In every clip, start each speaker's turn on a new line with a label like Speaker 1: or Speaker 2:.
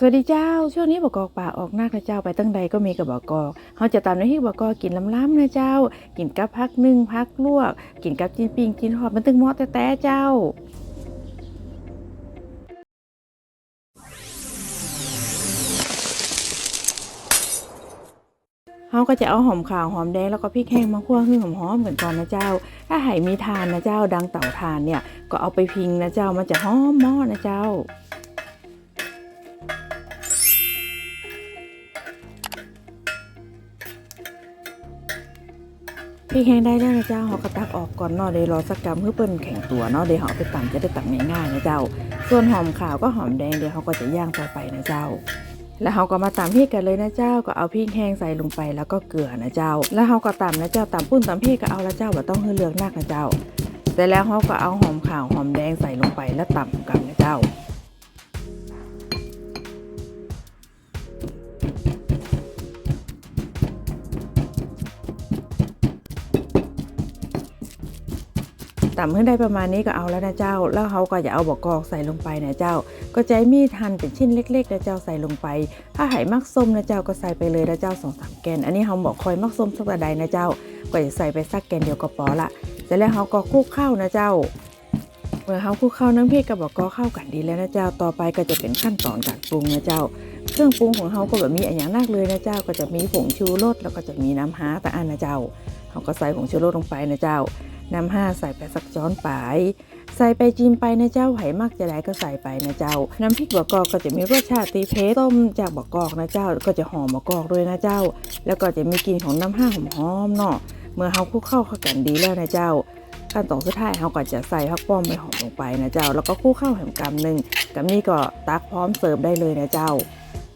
Speaker 1: สวัสดีเจ้า ช่วงนี้บอกกอกป่าออกน้านะเจ้าไปตั้งใดก็มีกับบอกกอกเขาจะตามในที่บอกกอกินล้ำๆนะเจ้า กินกับพักนึ่งพักลวก กินกับจินปิ้งจิ้นหอดมันตึงมาะแต่แต่เจ้าเขาก็จะเอาหอมขาวหอมแดงแล้วก็พริกแห้งมาคั่วให้หอมหอมๆกันก่อนนะเจ้า ถ้าไหมีทานนะเจ้า ดังเต่าทานเนี่ยก็เอาไปพิงนะเจ้ามันจะหอมมอนะเจ้า พริกแห้งได้แล้วนะเจ้าเขาก็ตักออกก่อนเนาะเดี๋ยวรอสักกำเพื่อเปิ้นแข็งตัวเนาะเดี๋ยวเขาเอาไปตำจะได้ตำง่ายๆนะเจ้า ส่วนหอมขาวก็หอมแดงเดี๋ยวเขาก็จะย่างต่อไปนะเจ้า แล้วเขาก็มาตำพริกกันเลยนะเจ้า ก็เอาพริกแห้งใส่ลงไปแล้วก็เกลือนะเจ้า แล้วเขาก็ตำนะเจ้าตำปุ้นตำพริกก็เอาละเจ้าว่าต้องให้เลือกนักนะเจ้าแต่แล้วเขาก็เอาหอมขาวหอมแดงใส่ลงไปแล้วตำกันนะเจ้า ต่ำให้ได้ประมาณนี้ก็เอาแล้วนะเจ้า แล้วเขาก็จะเอาบกกอกใส่ลงไปนะเจ้า ก็ใช้มีดหั่นเป็นชิ้นเล็กๆนะเจ้าใส่ลงไป ถ้าไหมักส้มนะเจ้าก็ใส่ไปเลยนะเจ้าสองสามแกน อันนี้เขาบอกคอยมักส้มสักระใดนะเจ้า ก็จะใส่ไปสักแกนเดียวก็พอละเสร็จแล้วเขาก็คลุกเข้านะเจ้าเมื่อเขาคลุกเข้าน้ำพริกกับบกกอกเข้ากันดีแล้วนะเจ้า ต่อไปก็จะเป็นขั้นตอนการปรุงนะเจ้า เครื่องปรุงของเขาก็แบบมีอย่างนักเลยนะเจ้า ก็จะมีผงชูรสแล้วก็จะมีน้ำฮาตะอันนะเจ้าเขาก็ใส่ผงชูรสลงไปนะเจ้า น้ำห้าใส่ไปสักช้อนปายใส่ไปจิ้มไปนะเจ้าไหมักจะได้ก็ใส่ไปนะเจ้า น้ำพริกบะกอกก็จะมีรสชาติตีเพชรต้มจากบะกอกนะเจ้า ก็จะหอมบะกอกด้วยนะเจ้า แล้วก็จะมีกลิ่นของน้ำห้าหอมๆเนาะเมื่อเขาคลุกเข้าเข้ากันดีแล้วนะเจ้าขั้นตอนสุดท้ายเขาก็จะใส่ผักป้อมไปหอมลงไปนะเจ้า แล้วก็คลุกเข้าแหมกำหนึ่งกับนี่ก็ตักพร้อมเสิร์ฟได้เลยนะเจ้า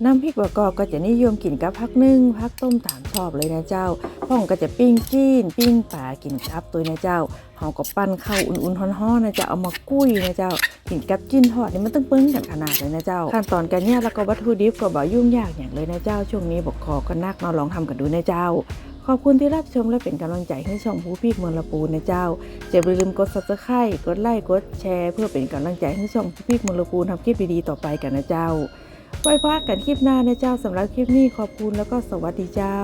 Speaker 1: น้ำพริกบะกอกก็จะนิยมกินกับพักนึ่งพักต้มตามชอบเลยนะเจ้าพ่องก็จะปิ้งจีน ปิ้งปลากินกับตัวนะเจ้าเขาก็ปั้นข้าวอุ่นๆฮ้อนๆนะเจ้าเอามากุ้ยนะเจ้ากินกับจิ้นทอดนี่มันต้องปึ้งกันขนาดเลยนะเจ้าขั้นตอนการเนี่ยแล้วก็วัตถุดิบก็บ่ยุ่งยากอย่างเลยนะเจ้าช่วงนี้บอกคอก็นักมาลองทำกันดูนะเจ้าขอบคุณที่รับชมและเป็นกำลังใจให้ช่องผู้พีกเมืองละปูนะเจ้าอย่าลืมกด subscribe กดไลค์กดแชร์ เพื่อเป็นกำลังใจให้ช่องผู้พีกเมืองละปูทำคลิปดีๆต่อไปกันนะเจ้า ไว้พบกันคลิปหน้านะเจ้าสำหรับคลิปนี้ขอบคุณแล้วก็สวัสดีเจ้า